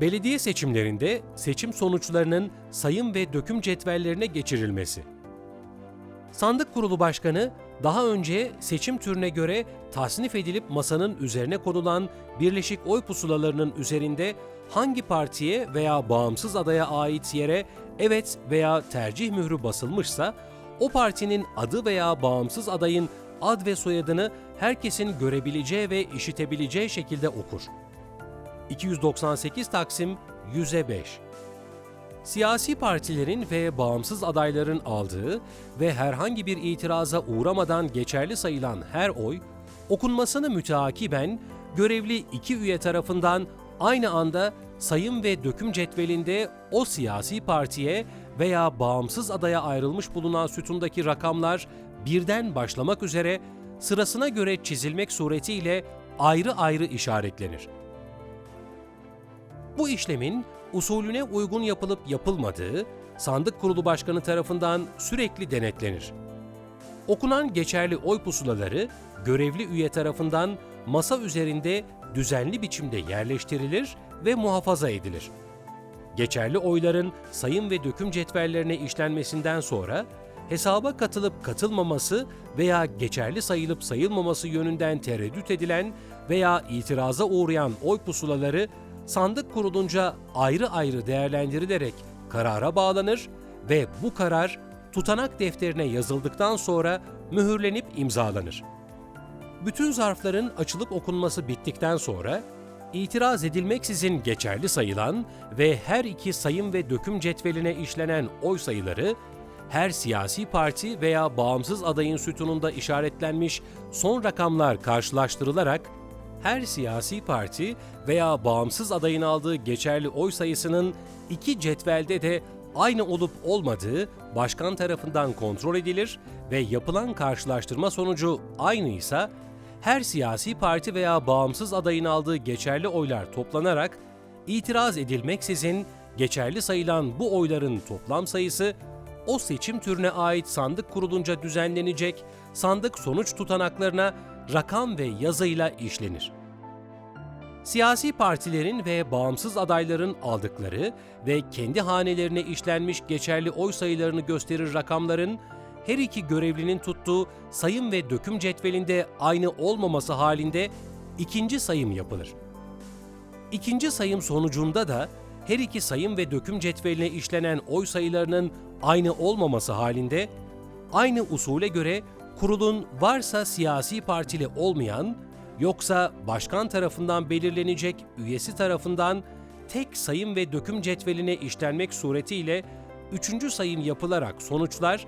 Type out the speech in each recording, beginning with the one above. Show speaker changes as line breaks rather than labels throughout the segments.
Belediye seçimlerinde seçim sonuçlarının sayım ve döküm cetvellerine geçirilmesi. Sandık Kurulu Başkanı daha önce seçim türüne göre tasnif edilip masanın üzerine konulan birleşik oy pusulalarının üzerinde hangi partiye veya bağımsız adaya ait yere evet veya tercih mührü basılmışsa o partinin adı veya bağımsız adayın ad ve soyadını herkesin görebileceği ve işitebileceği şekilde okur. 298 Taksim 100'e 5 Siyasi partilerin ve bağımsız adayların aldığı ve herhangi bir itiraza uğramadan geçerli sayılan her oy, okunmasını müteakiben görevli iki üye tarafından aynı anda sayım ve döküm cetvelinde o siyasi partiye veya bağımsız adaya ayrılmış bulunan sütundaki rakamlar birden başlamak üzere sırasına göre çizilmek suretiyle ayrı ayrı işaretlenir. Bu işlemin usulüne uygun yapılıp yapılmadığı sandık kurulu başkanı tarafından sürekli denetlenir. Okunan geçerli oy pusulaları görevli üye tarafından masa üzerinde düzenli biçimde yerleştirilir ve muhafaza edilir. Geçerli oyların sayım ve döküm cetvellerine işlenmesinden sonra hesaba katılıp katılmaması veya geçerli sayılıp sayılmaması yönünden tereddüt edilen veya itiraza uğrayan oy pusulaları sandık kurulunca ayrı ayrı değerlendirilerek karara bağlanır ve bu karar tutanak defterine yazıldıktan sonra mühürlenip imzalanır. Bütün zarfların açılıp okunması bittikten sonra itiraz edilmeksizin geçerli sayılan ve her iki sayım ve döküm cetveline işlenen oy sayıları her siyasi parti veya bağımsız adayın sütununda işaretlenmiş son rakamlar karşılaştırılarak her siyasi parti veya bağımsız adayın aldığı geçerli oy sayısının iki cetvelde de aynı olup olmadığı başkan tarafından kontrol edilir ve yapılan karşılaştırma sonucu aynıysa her siyasi parti veya bağımsız adayın aldığı geçerli oylar toplanarak itiraz edilmeksizin geçerli sayılan bu oyların toplam sayısı o seçim türüne ait sandık kurulunca düzenlenecek sandık sonuç tutanaklarına rakam ve yazıyla işlenir. Siyasi partilerin ve bağımsız adayların aldıkları ve kendi hanelerine işlenmiş geçerli oy sayılarını gösterir rakamların her iki görevlinin tuttuğu sayım ve döküm cetvelinde aynı olmaması halinde ikinci sayım yapılır. İkinci sayım sonucunda da her iki sayım ve döküm cetveline işlenen oy sayılarının aynı olmaması halinde aynı usule göre kurulun varsa siyasi partili olmayan yoksa başkan tarafından belirlenecek üyesi tarafından tek sayım ve döküm cetveline işlenmek suretiyle üçüncü sayım yapılarak sonuçlar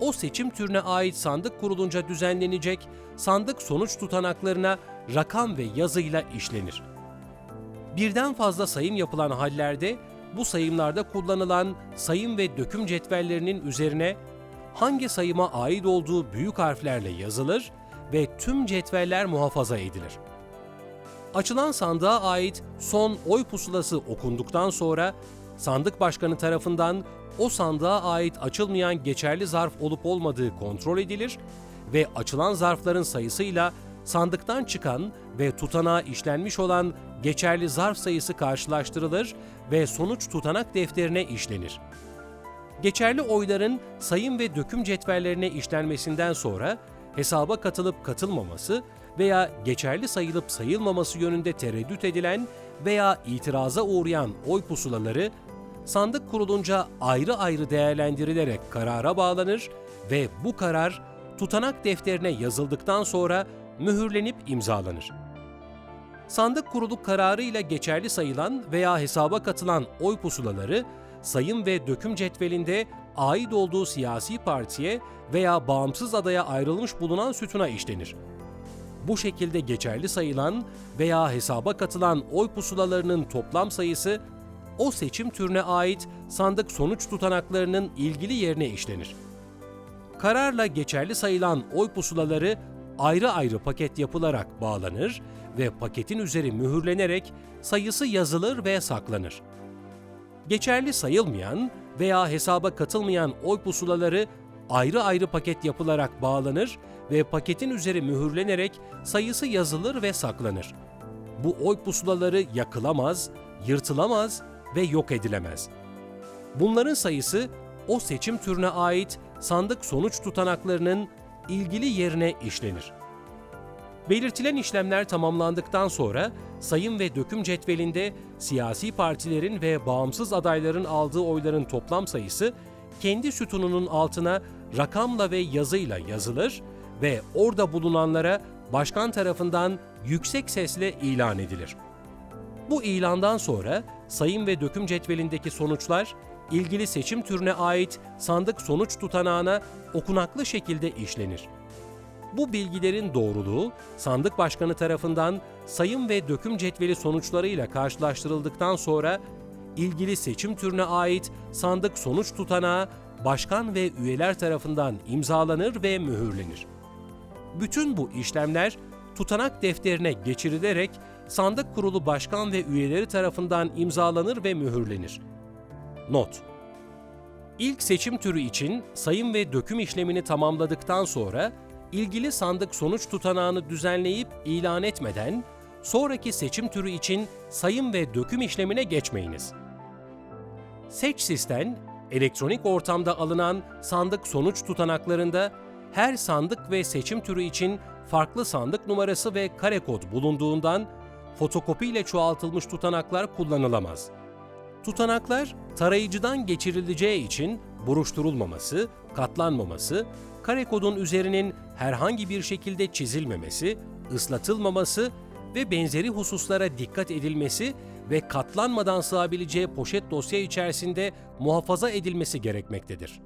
o seçim türüne ait sandık kurulunca düzenlenecek sandık sonuç tutanaklarına rakam ve yazıyla işlenir. Birden fazla sayım yapılan hallerde bu sayımlarda kullanılan sayım ve döküm cetvellerinin üzerine hangi sayıma ait olduğu büyük harflerle yazılır ve tüm cetveller muhafaza edilir. Açılan sandığa ait son oy pusulası okunduktan sonra sandık başkanı tarafından o sandığa ait açılmayan geçerli zarf olup olmadığı kontrol edilir ve açılan zarfların sayısıyla sandıktan çıkan ve tutanağa işlenmiş olan geçerli zarf sayısı karşılaştırılır ve sonuç tutanak defterine işlenir. Geçerli oyların sayım ve döküm cetvellerine işlenmesinden sonra hesaba katılıp katılmaması veya geçerli sayılıp sayılmaması yönünde tereddüt edilen veya itiraza uğrayan oy pusulaları sandık kurulunca ayrı ayrı değerlendirilerek karara bağlanır ve bu karar tutanak defterine yazıldıktan sonra mühürlenip imzalanır. Sandık kurulu kararıyla geçerli sayılan veya hesaba katılan oy pusulaları sayım ve döküm cetvelinde ait olduğu siyasi partiye veya bağımsız adaya ayrılmış bulunan sütuna işlenir. Bu şekilde geçerli sayılan veya hesaba katılan oy pusulalarının toplam sayısı o seçim türüne ait sandık sonuç tutanaklarının ilgili yerine işlenir. Kararla geçerli sayılan oy pusulaları ayrı ayrı paket yapılarak bağlanır ve paketin üzeri mühürlenerek sayısı yazılır ve saklanır. Geçerli sayılmayan veya hesaba katılmayan oy pusulaları ayrı ayrı paket yapılarak bağlanır ve paketin üzeri mühürlenerek sayısı yazılır ve saklanır. Bu oy pusulaları yakılamaz, yırtılamaz ve yok edilemez. Bunların sayısı o seçim türüne ait sandık sonuç tutanaklarının ilgili yerine işlenir. Belirtilen işlemler tamamlandıktan sonra sayım ve döküm cetvelinde siyasi partilerin ve bağımsız adayların aldığı oyların toplam sayısı kendi sütununun altına rakamla ve yazıyla yazılır ve orada bulunanlara başkan tarafından yüksek sesle ilan edilir. Bu ilandan sonra sayım ve döküm cetvelindeki sonuçlar ilgili seçim türüne ait sandık sonuç tutanağına okunaklı şekilde işlenir. Bu bilgilerin doğruluğu sandık başkanı tarafından sayım ve döküm cetveli sonuçlarıyla karşılaştırıldıktan sonra ilgili seçim türüne ait sandık sonuç tutanağı başkan ve üyeler tarafından imzalanır ve mühürlenir. Bütün bu işlemler tutanak defterine geçirilerek sandık kurulu başkan ve üyeleri tarafından imzalanır ve mühürlenir. Not İlk seçim türü için sayım ve döküm işlemini tamamladıktan sonra ilgili sandık sonuç tutanağını düzenleyip ilan etmeden sonraki seçim türü için sayım ve döküm işlemine geçmeyiniz. Seç sistem, elektronik ortamda alınan sandık sonuç tutanaklarında her sandık ve seçim türü için farklı sandık numarası ve kare kod bulunduğundan fotokopi ile çoğaltılmış tutanaklar kullanılamaz. Tutanaklar tarayıcıdan geçirileceği için buruşturulmaması, katlanmaması, kare kodun üzerinin herhangi bir şekilde çizilmemesi, ıslatılmaması ve benzeri hususlara dikkat edilmesi ve katlanmadan sığabileceği poşet dosya içerisinde muhafaza edilmesi gerekmektedir.